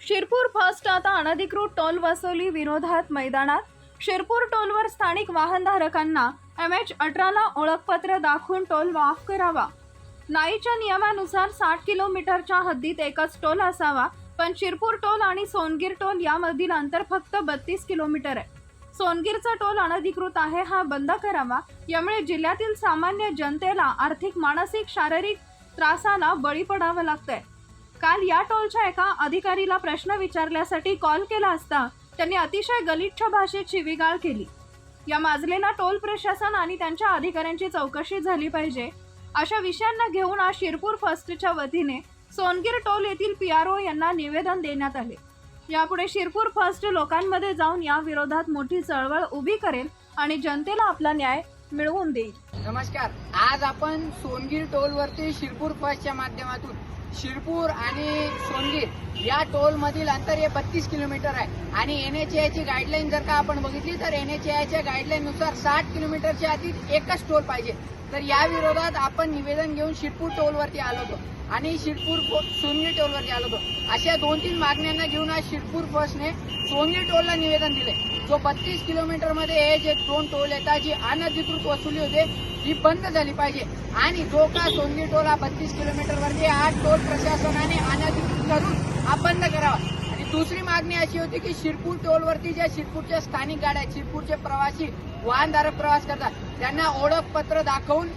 Shirpur first आता अनधिकृत toll वसुली विरोधात मैदानात. शिरपूर टोलवर स्थानिक वाहनधारकांना एम एच अठराला ओळखपत्र दाखवून टोल माफ करावा. नाईच्या नियमानुसार साठ किलोमीटरच्या हद्दीत एकच टोल असावा पण शिरपूर टोल आणि सोनगीर टोल यामधील अंतर फक्त बत्तीस किलोमीटर आहे. सोनगीरचा टोल अनधिकृत आहे हा बंद करावा यामुळे जिल्ह्यातील सामान्य जनतेला आर्थिक मानसिक शारीरिक त्रासाला बळी पडावं लागतंय. काल या टोलच्या एका अधिकारीला प्रश्न विचारल्यासाठी कॉल केला असता त्यांनी अतिशय गलिच्छ भाषेत शिवीगाळ केली. या माजलेला टोल प्रशासन आणि त्यांच्या अधिकाऱ्यांची चौकशी झाली पाहिजे अशा विषयांना घेऊन आज शिरपूर फर्स्टच्या वतीने सोनगीर टोल येथील पी आर ओ यांना निवेदन देण्यात आले. यापुढे शिरपूर फर्स्ट लोकांमध्ये जाऊन या विरोधात मोठी चळवळ उभी करेल आणि जनतेला आपला न्याय मिळवून देईल. नमस्कार. आज आपण सोनगीर टोल वरती शिरपूर फर्स्टच्या माध्यमातून शिरपूर आणि सोनगीर या टोल मधील अंतर हे बत्तीस किलोमीटर आहे. आणि एन एच ची गाईडलाईन जर का आपण बघितली तर एन एच च्या गाईडलाईन नुसार साठ किलोमीटरच्या आधी एकच टोल पाहिजे. तर या विरोधात आपण निवेदन घेऊन शिरपूर टोलवरती आलो होतो. आणि शिरपूर सोनगी टोलवरती आलो होतो. अशा दोन तीन मागण्यांना घेऊन आज शिरपूर बसने सोनगी टोलला निवेदन दिले. जो बत्तीस किलोमीटरमध्ये हे जे दोन टोल येतात जी अनधिकृत वसुली होते ही बंद झाली पाहिजे. आणि जो का सोनगी टोल हा बत्तीस किलोमीटरवरती हा टोल प्रशासनाने अनधिकृत करून हा बंद करावा. दुसरी मागणी अशी होती की शिरपूर टोलवरती ज्या शिरपूरच्या स्थानिक गाड्या शिरपूरचे प्रवासी वाहनधारक प्रवास करतात त्यांना ओळखपत्र दाखवून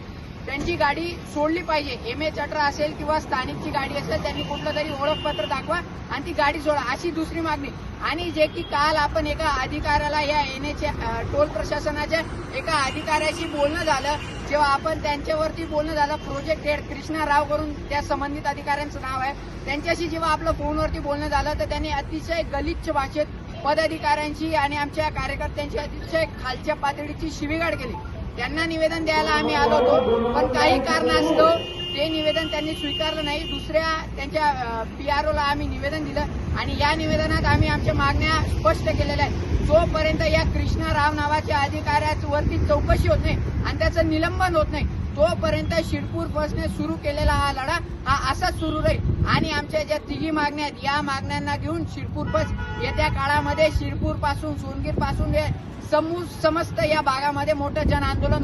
त्यांची गाडी सोडली पाहिजे. एम एच अठरा असेल किंवा स्थानिकची गाडी असेल त्यांनी कुठलं तरी ओळखपत्र दाखवा आणि ती गाडी सोडा अशी दुसरी मागणी. आणि जे की काल आपण एका अधिकाऱ्याला या एन एच टोल प्रशासनाच्या एका अधिकाऱ्याशी बोलणं झालं. जेव्हा आपण त्यांच्यावरती बोलणं झालं प्रोजेक्ट हेड कृष्णा राव करून त्या संबंधित अधिकाऱ्यांचं नाव आहे. त्यांच्याशी जेव्हा आपलं फोनवरती बोलणं झालं तर त्यांनी अतिशय गलिच्छ भाषेत पदाधिकाऱ्यांची आणि आमच्या कार्यकर्त्यांची अतिशय खालच्या पातळीची शिवीगाड केली. त्यांना निवेदन द्यायला आम्ही आलो होतो. पण काही कारणास्तव ते निवेदन त्यांनी स्वीकारलं नाही. दुसऱ्या त्यांच्या पी आर ओला आम्ही निवेदन दिलं आणि या निवेदनात आम्ही आमच्या मागण्या स्पष्ट केलेल्या आहेत. जोपर्यंत या कृष्णा राव नावाच्या अधिकाऱ्यावरती चौकशी होत नाही आणि त्याचं निलंबन होत नाही तोपर्यंत शिरपूर बसने सुरू केलेला हा लढा हा असाच सुरू राहील. आणि आमच्या ज्या तिघी मागण्या आहेत या मागण्यांना घेऊन शिरपूर बस येत्या काळामध्ये शिरपूरपासून सोनगीरपासून हे समू समस्त या भागामध्ये मोठं जन आंदोलन